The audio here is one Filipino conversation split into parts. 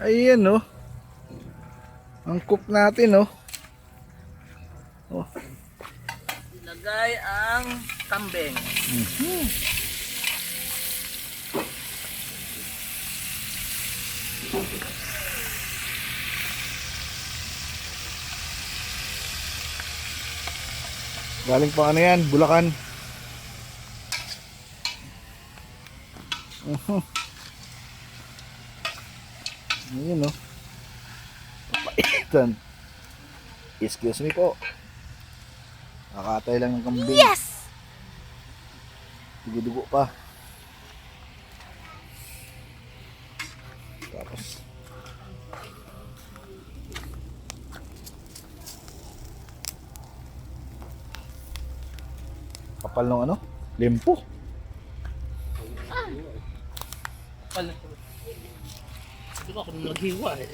Ayan oh. Ang cook natin oh. Oh. Ilagay ang kambing. Galing pa ano yan, Bulacan. Mhm. Ayan oh. Papaitan. Excuse me po. Nakatay lang ng kambing. Yes! Dugo-dugo pa. Tapos kapal ng ano? Limpo. Pala. Ito ako naghiwa eh.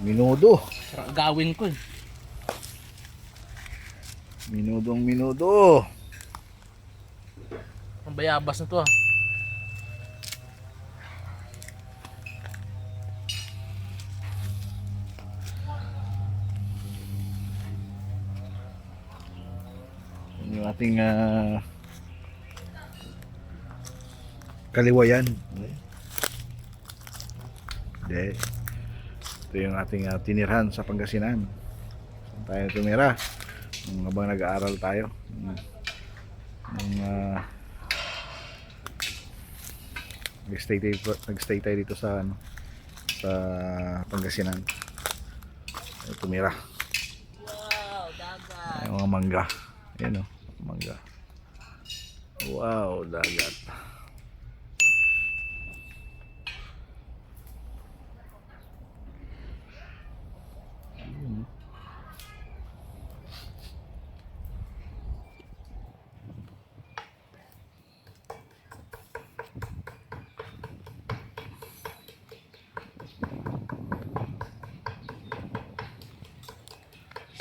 Minudo. Gawin ko eh. Minudong minudo. Ang bayabas na to ah. Yung ating ah, kaliwayan. Hindi. Ito yung ating ah, tinirhan sa Pangasinan. Saan tayo tumira? Nung habang nag-aaral tayo. Nung, ah, nag-stay tayo, nag-stay tayo dito sa ano, sa Pangasinan. Tayo tumira. Wow, dagat. Yung mga mangga. Ayan o, mangga. Wow, dagat.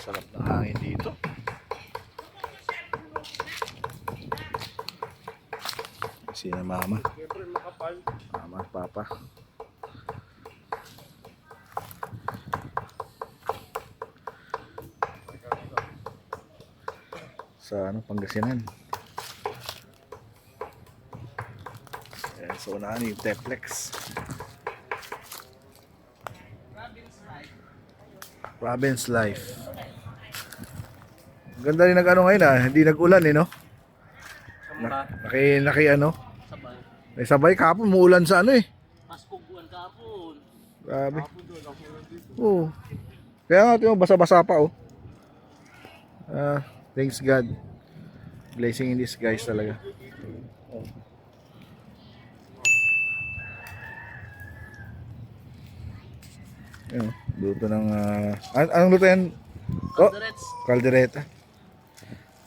Sarap ng hangin dito. Sina mama? Mama, papa. Sa ano, Pangasinan. Ayan, so unahan yung Teplex. Province Life. Ganda rin nag ano ngayon ah, hindi nag-ulan eh no? Samba. Naki, naki ano, Sabay. may sabay kapon, muulan sa ano eh. Paskog buwan kahapon. Grabe. Oo. Kaya nga, tingnan basa-basa pa, oh. Ah, thanks God. Blessing in disguise talaga. Oh. Ayun, luto ng, an- anong luto yan? Oh, Calderets. kaldereta.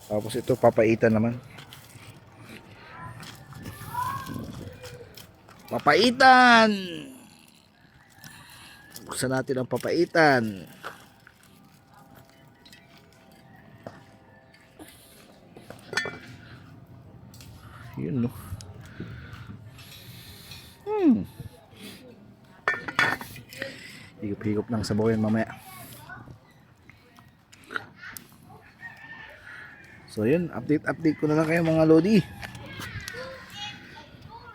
Tapos ito, papaitan naman. Papaitan! Buksan natin ang papaitan. Yun no. Hmm. Higop-higop ng sabaw yan mamaya. So yun, update update ko na lang kayo mga lodi.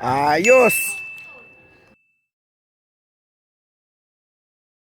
Ayos!